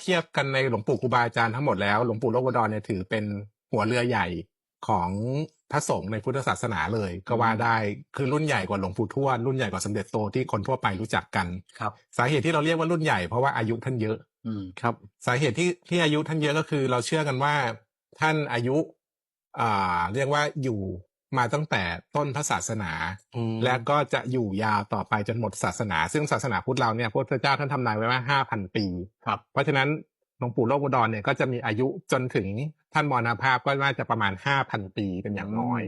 เทียบกันในหลวงปู่ครูบาอาจารย์ทั้งหมดแล้วหลวงปู่โลกอุดรเนี่ยถือเป็นหัวเรือใหญ่ของพระสงฆ์ในพุทธศาสนาเลย ก็ว่าได้คือรุ่นใหญ่กว่าหลวงปู่ทวดรุ่นใหญ่กว่าสมเด็จโตที่คนทั่วไปรู้จักกันครับ สาเหตุที่เราเรียกว่ารุ่นใหญ่เพราะว่าอายุท่านเยอะ อืมครับ สาเหตุที่ที่อายุท่านเยอะก็คือ เราเชื่อกันว่าท่านอายุ อ่า เรียกว่าอยู่ มาตั้งแต่ต้นพระศาสนาอืมและก็จะอยู่ยาวต่อไปจนหมดศาสนา ซึ่งศาสนาพุทธเราเนี่ยพระพุทธเจ้าท่านทำนายไว้ว่าห้าพันปีครับเพราะฉะนั้นหลวงปู่โลกอุดรเนี่ยก็จะมีอายุจนถึงท่านมรณภาพก็น่าจะประมาณห้าพันปีเป็นอย่างน้อย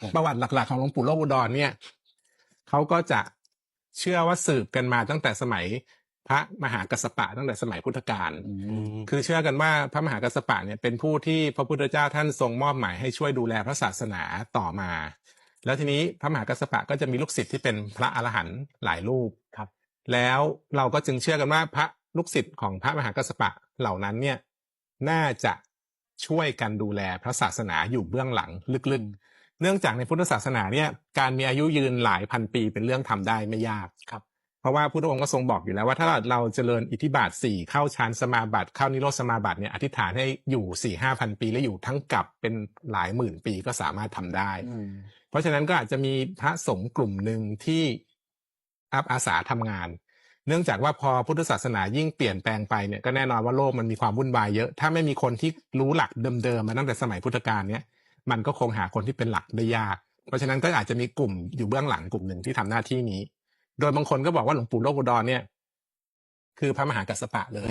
อืมประวัติหลักๆของหลวงปู่โลกอุดรเนี่ยเขาก็จะเชื่อว่าสืบกันมาตั้งแต่สมัย พระมหากัสสปะตั้งแต่สมัยพุทธกาลอือืมมคือเชื่อกันว่าพระมหากัสสปะเนี่ยเป็นผู้ที่พระพุทธเจ้าท่านทรงมอบหมายให้ช่วยดูแลพระศาสนาต่อมา แล้วทีนี้พระมหากัสสปะก็จะมีลูกศิษย์ที่เป็นพระอรหันต์หลายรูปครับ แล้วเราก็จึงเชื่อกันว่าพระลูกศิษย์ของพระมหากัสสปะเหล่านั้นเนี่ยน่าจะช่วยกันดูแลพระศาสนาอยู่เบื้องหลังลึกๆ เนื่องจากในพุทธศาสนาเนี่ยการมีอายุยืนหลายพันปีเป็นเรื่องทำได้ไม่ยากครับ เพราะว่าพุทธองค์ก็ทรงบอกอยู่แล้วว่าถ้าเราเจริญอิทธิบาทสี่เข้าฌานสมาบัติเข้านิโรธสมาบัติเนี่ยอธิษฐานให้อยู่สี่ห้าพันปีและอยู่ทั้งกับเป็นหลายหมื่นปีก็สามารถทำได้อืมเพราะฉะนั้นก็อาจจะมีพระสงฆ์กลุ่มหนึ่งที่อัพอาสาทำงาน เนื่องจากว่าพอพุทธศาสนายิ่งเปลี่ยนแปลงไปเนี่ยก็แน่นอนว่าโลกมันมีความวุ่นวายเยอะ ถ้าไม่มีคนที่รู้หลักเดิมๆมาตั้งแต่สมัยพุทธกาลเนี่ยมันก็คงหาคนที่เป็นหลักได้ยาก เพราะฉะนั้นก็อาจจะมีกลุ่มอยู่เบื้องหลังกลุ่มหนึ่งที่ทำหน้าที่นี้ โดยบางคนก็บอกว่าหลวงปู่โลกอุดรเนี่ย คือพระมหากัสสปะเลย